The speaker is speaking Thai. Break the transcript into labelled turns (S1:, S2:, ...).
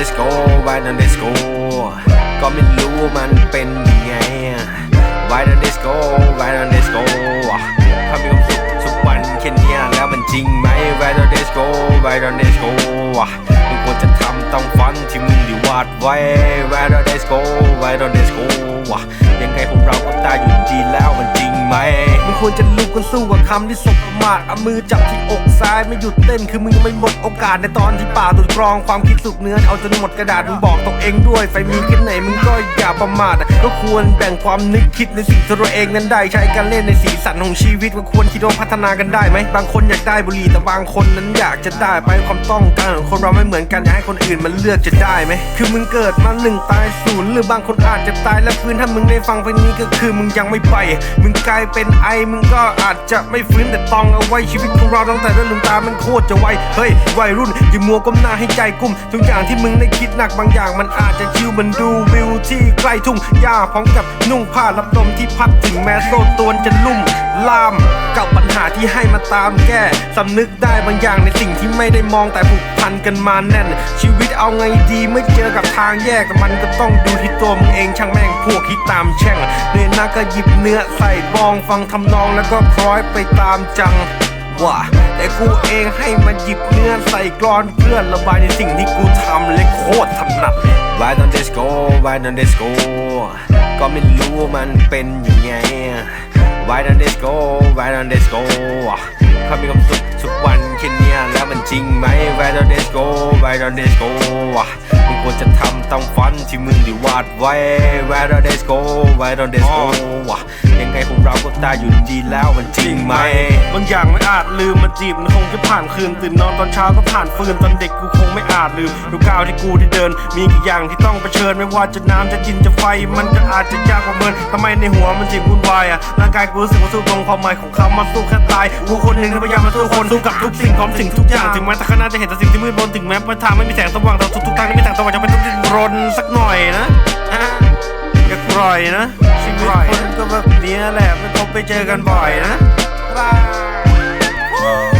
S1: don't this go ก็ไม่รู้มันเป็นยังไง Why don't this go Why don't this go เขามีความสุขทุกวันแค่เนี้ยแล้วมันจริงไหม Why don't this go Why don't this go มึงควรจะทำต้องฝันที่มึงได้วาดไว้ Why don't this go Why don't this go ยังไงของเราก็ตายอยู่ดีแล้วมันจริงไหมมึงควรจะลุกกันสู้กับคำที่สบประมาทเอามือจับที่อก ซ้ายไม่หยุดเต้นคือมึงยังไม่หมดโอกาสในตอนที่ป่าตุดกรองความคิดสุกเนื้อเอาจนหมดกระดาษมึงบอกตัวเองด้วยไฟมีแค่ไหนมึงก็อย่าประมาทก็ควรแบ่งความนึกคิดในสิ่งที่ตัวเองนั้นได้ใช้การเล่นในสีสันของชีวิตก็ควรคิดว่าพัฒนากันได้ไหมบางคนอยากได้บุหรี่แต่บางคนนั้นอยากจะได้ไปความต้องการของคนเราไม่เหมือนกันอยากให้คนอื่นมันเลือกจะได้ไหมคือมึงเกิดมาหนึ่งตายศูนย์หรือบางคนอาจจะตายแล้วฟื้นถ้ามึงได้ฟังเพลงนี้ก็คือมึงยังไม่ไป มึงกลายเป็นไอมึงก็อาจจะไม่ฟื้นแต่ต้องเอาไว้ชีวิตของเราตั้งแต่เริ่มลืมตามันโคตรจะไวเฮ้ยวัยรุ่นอย่ามัวก้มหน้าให้ใจกุ้มทุกอย่างที่มึงได้คิดหนักบางอย่างมันอาจจะชิวมันดูวิวที่ใกล้ทุ่งหญ้าพร้อมกับนุ่งผ้ารับลมที่พัดถึงแม้โซ่ตรวนจะลุ่มลามกับปัญหาที่ให้มาตามแก้สำนึกได้บางอย่างในสิ่งที่ไม่ได้มองแต่ผูกพันกันมาแน่น ชีวิตเอาไงดีเมื่อเจอกับทางแยกมันก็ต้องดูที่ตัวมึงเองช่างแม่งพวกที่ตามแช่งเนื้อนักก็หยิบเนื้อใส่บองฟังทำนองแล้วก็คล้อยไปตามจังว่า กูเองให้มันหยิบเนื้อใส่กรอนเพื่อนระบายในสิ่งที่กูทำและโคตรถนัด Why don't this go Why don't this go ก็ไม่รู้มันเป็นยังไง Why don't this go Why don't this go เขามีความสุขทุกวันแค่เนี้ยแล้วมันจริงไหม Why don't this go Why don't this go มึงควรจะทำต้องฝันที่มึงได้วาดไว้ Why don't this go Why don't this go ยังไงของเราก็ตายอยู่ดีแล้วมันจริงไหม
S2: บางอย่างไม่อาจลืมมันจีบมันคงจะผ่านคืนตื่นนอนตอนเช้าก็ผ่านฟืนตอนเด็กกูคงไม่อาจลืมทุกก้าวที่กูได้เดิน มีกี่อย่างที่ต้องเผชิญไม่ว่าจะน้ำจะจินจะไฟ มันก็อาจจะยากกว่าเมินทำไมในหัวมันจิบวุ่นวายอะร่างกายกูรู้สึกว่าสู้ตรงความหมายของคำมาสู้แค่ตายกูคนหนึ่งที่พยายามมาสู้คนสู้กับทุกสิ่งพร้อมสิ่งทุกอย่างถึงแม้ต่ข้างหน้าจะเห็นแต่สิ่งที่มืดมนถึงแม้ปทางไม่มีแสงสว่างเราทุกๆทางที่มีแสงสว่างจะเป็นต้องดิ้นรนสักหน่อยนะอะอย่ากร่อยนะชีวิตคนก็แบบนี้แหละไม่พบไปเจอกันบ่อยนะ
S1: Bye.